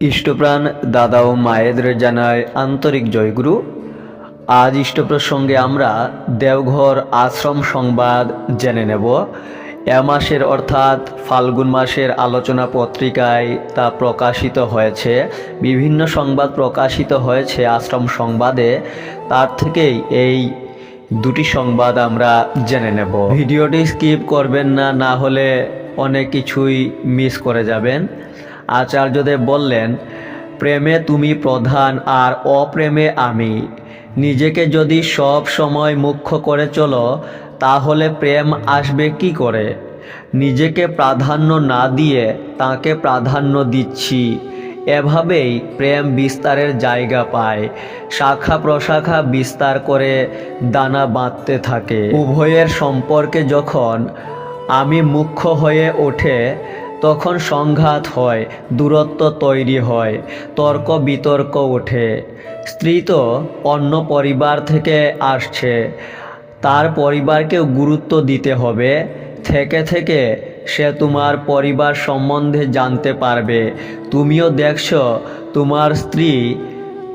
ইষ্টপ্রাণ দাদা ও মায়েদের জানায় আন্তরিক জয়গুরু। আজ ইষ্ট প্রসঙ্গে আমরা দেওঘর আশ্রম সংবাদ জেনে নেব। এ মাসের অর্থাৎ ফাল্গুন মাসের আলোচনা পত্রিকায় তা প্রকাশিত হয়েছে। বিভিন্ন সংবাদ প্রকাশিত হয়েছে আশ্রম সংবাদে। তার থেকেই এই দুটি সংবাদ আমরা জেনে নেব। ভিডিওটি স্কিপ করবেন না না হলে অনেক কিছুই মিস করে যাবেন। আচার্যদেব বললেন, প্রেমে তুমি প্রধান আর অপ্রেমে আমি। নিজেকে যদি সব সময় মুখ্য করে চলো, তাহলে প্রেম আসবে কি করে? নিজেকে প্রাধান্য না দিয়ে তাকে প্রাধান্য দিচ্ছি। এভাবেই প্রেম বিস্তারের জায়গা পায়। শাখা প্রশাখা বিস্তার করে দানা বাঁধতে থাকে। উভয়ের সম্পর্কে যখন আমি মুখ্য হয়ে ওঠে তখন সংঘাত হয়, দূরত্ব তৈরি হয়, তর্ক বিতর্ক ওঠে। স্ত্রী তো অন্য পরিবার থেকে আসছে, তার পরিবারকেও গুরুত্ব দিতে হবে। থেকে থেকে সে তোমার পরিবার সম্বন্ধে জানতে পারবে। তুমিও দেখছ, তোমার স্ত্রী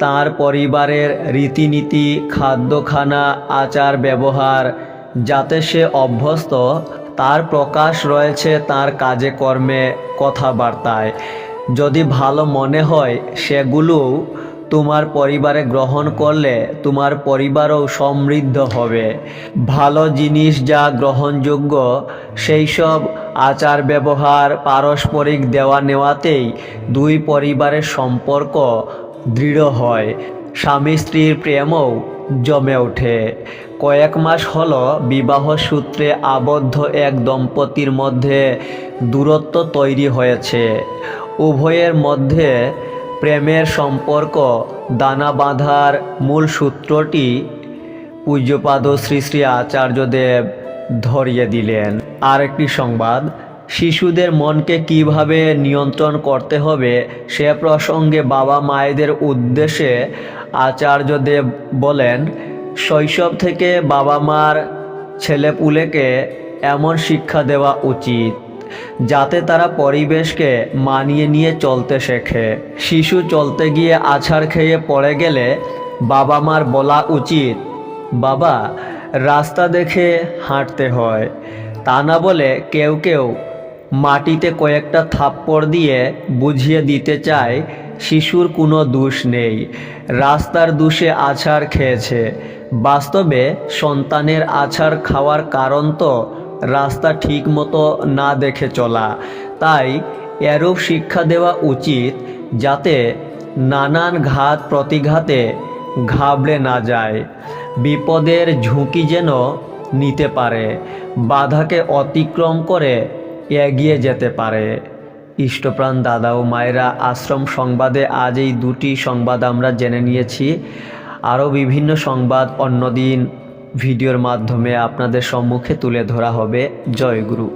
তার পরিবারের রীতিনীতি, খাদ্যখানা আচার ব্যবহার যাতে সে অভ্যস্ত তার প্রকাশ রয়েছে তার কাজে কর্মে, কথাবার্তায়। যদি ভালো মনে হয়, সেগুলোও তোমার পরিবারে গ্রহণ করলে তোমার পরিবারও সমৃদ্ধ হবে। ভালো জিনিস যা গ্রহণযোগ্য সেই সব আচার ব্যবহার, পারস্পরিক দেওয়া নেওয়াতেই দুই পরিবারের সম্পর্ক দৃঢ় হয়। স্বামী স্ত্রীর প্রেমও জমে ওঠে। কয়েক মাস হলো বিবাহ সূত্রে আবদ্ধ এক দম্পতির মধ্যে দূরত্ব তৈরি হয়েছে। উভয়ের মধ্যে প্রেমের সম্পর্ক, দানা বাঁধার মূল সূত্রটি পূজ্যপাদ শ্রী শ্রী আচার্যদেব ধরিয়ে দিলেন। আর একটি সংবাদ, শিশুদের মনকে কীভাবে নিয়ন্ত্রণ করতে হবে সে প্রসঙ্গে বাবা মায়েদের উদ্দেশ্যে আচার্যদেব বলেন শৈশব থেকে বাবা মার ছেলেপুলেকে এমন শিক্ষা দেওয়া উচিত, যাতে তারা পরিবেশকে মানিয়ে নিয়ে চলতে শেখে। শিশু চলতে গিয়ে আছাড় খেয়ে পড়ে গেলে বাবা মার বলা উচিত, বাবা, রাস্তা দেখে হাঁটতে হয় তা না বলে কেউ কেউ মাটিতে কয়েকটা থাপ্পড় দিয়ে বুঝিয়ে দিতে চায় শিশুর কোনো দোষ নেই। রাস্তার দোষে আছাড় খেয়েছে। বাস্তবে সন্তানের আছাড় খাওয়ার কারণ তো রাস্তা ঠিক মতো না দেখে চলা। তাই এরূপ শিক্ষা দেওয়া উচিত যাতে নানান ঘাত প্রতিঘাতে ঘাবড়ে না যায়। বিপদের ঝুঁকি যেন নিতে পারে। বাধাকে অতিক্রম করে এগিয়ে যেতে পারে। ইষ্টপ্রাণ দাদা ও মায়েরা, আশ্রম সংবাদে আজ এই দুটি সংবাদ আমরা জেনে নিয়েছি। আরও বিভিন্ন সংবাদ অন্যদিন ভিডিওর মাধ্যমে আপনাদের সম্মুখে তুলে ধরা হবে। জয় গুরু।